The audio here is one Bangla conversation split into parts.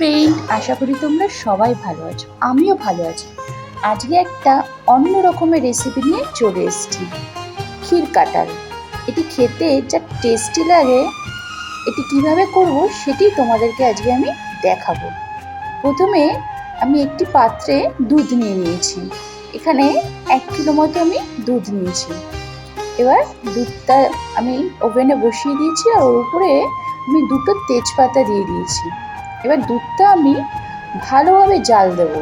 ফ্রেন্ড আশা করি তোমরা সবাই ভালো আছো, আমিও ভালো আছি। আজকে একটা অন্য রকমের রেসিপি নিয়ে চলে এসেছি, ক্ষীর কাটাল এটি খেতে যা টেস্টি লাগে, এটি কীভাবে করব সেটি তোমাদেরকে আজকে আমি দেখাবো। প্রথমে আমি একটি পাত্রে দুধ নিয়ে নিয়েছি, এখানে এক কিলো মতো আমি দুধ নিয়েছি। এবার দুধটা আমি ওভেনে বসিয়ে দিয়েছি আর ওর উপরে আমি দুটো তেজপাতা দিয়ে দিয়েছি। এবার দুধটা আমি ভালোভাবে জাল দেব।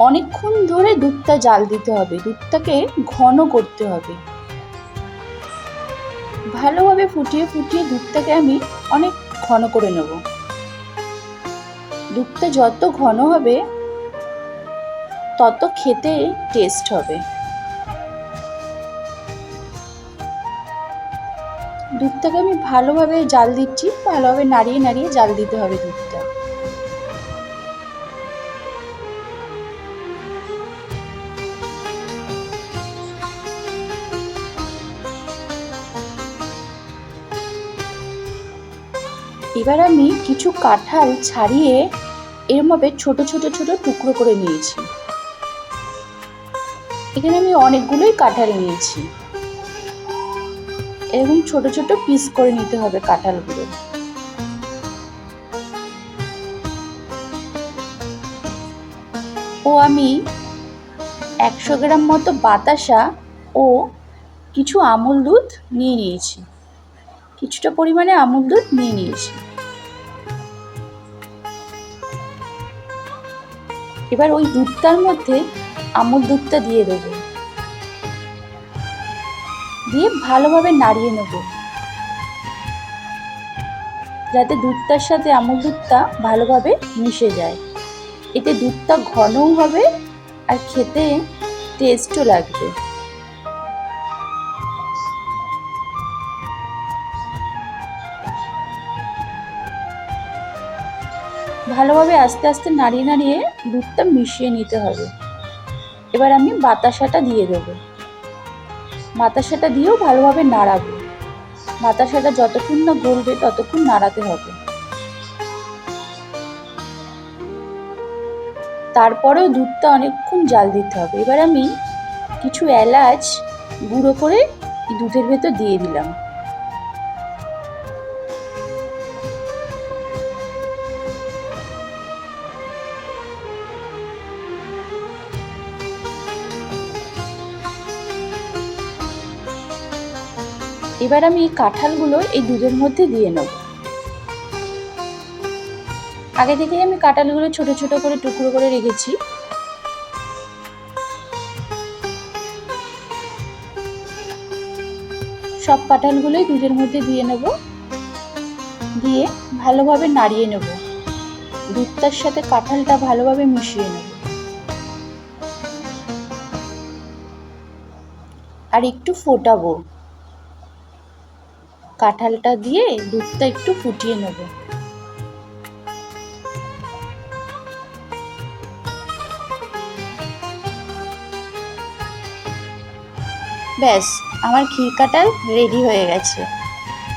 অনেকক্ষণ ধরে দুধটা জাল দিতে হবে, দুধটাকে ঘন করতে হবে। ভালোভাবে ফুটিয়ে ফুটিয়ে দুধটাকে আমি অনেক ঘন করে নেব। দুধটা যত ঘন হবে, তত খেতে টেস্ট হবে। দুধটাকে আমি ভালোভাবে জাল দিচ্ছি, ভালোভাবে নাড়িয়ে নাড়িয়ে জাল দিতে হবে দুধটা। এবার আমি কিছু কাঁঠাল ছাড়িয়ে এরমভাবে ছোট ছোট ছোট টুকরো করে নিয়েছি। এখানে আমি অনেকগুলোই কাঁঠাল নিয়েছি। এরকম ছোট ছোট পিস করে নিতে হবে কাঁঠালগুলো। ও আমি একশো গ্রাম মতো বাতাসা ও কিছু আমুল দুধ নিয়ে নিয়েছি। কিছুটা পরিমাণে আমুল দুধ নিয়ে নিয়েছি। এবার ওই দুধটার মধ্যে আমুল দুধটা দিয়ে দেবো। দিয়ে ভালোভাবে নাড়িয়ে নেব। যাতে দুধটার সাথে আমুল দুধটা ভালোভাবে মিশে যায়। এতে দুধটা ঘনও হবে আর খেতে টেস্টও লাগবে। ভালোভাবে আস্তে আস্তে নাড়িয়ে নাড়িয়ে দুধটা মিশিয়ে নিতে হবে। এবার আমি বাতাসাটা দিয়ে দেবো। বাতাসাটা দিয়েও ভালোভাবে নাড়াবো। বাতাসাটা যতক্ষণ না গলবে, ততক্ষণ নাড়াতে হবে। তারপরেও দুধটা অনেকক্ষণ জাল দিতে হবে। এবার আমি কিছু এলাচ গুঁড়ো করে দুধের ভেতর দিয়ে দিলাম। এবার আমি এই কাঁঠালগুলো এই দুধের মধ্যে দিয়ে নেব। আগে থেকে আমি কাঁঠালগুলো ছোট ছোট করে টুকরো করে রেখেছি। সব কাঁঠালগুলোই দুধের মধ্যে দিয়ে নেব। দিয়ে ভালোভাবে নাড়িয়ে নেব। দুধটার সাথে কাঁঠালটা ভালোভাবে মিশিয়ে নেব। আর একটু ফোটাবো। কাঁঠালটা দিয়ে দুধটা একটু ফুটিয়ে নেব। ব্যাস, আমার ক্ষীর কাঁঠাল রেডি হয়ে গেছে।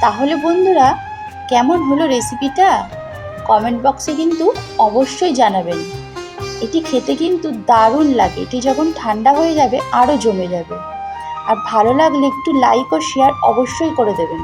তাহলে বন্ধুরা, কেমন হলো রেসিপিটা কমেন্ট বক্সে কিন্তু অবশ্যই জানাবেন। এটি খেতে কিন্তু দারুণ লাগে। এটি যখন ঠান্ডা হয়ে যাবে আরও জমে যাবে। আর ভালো লাগলে একটু লাইক ও শেয়ার অবশ্যই করে দেবেন।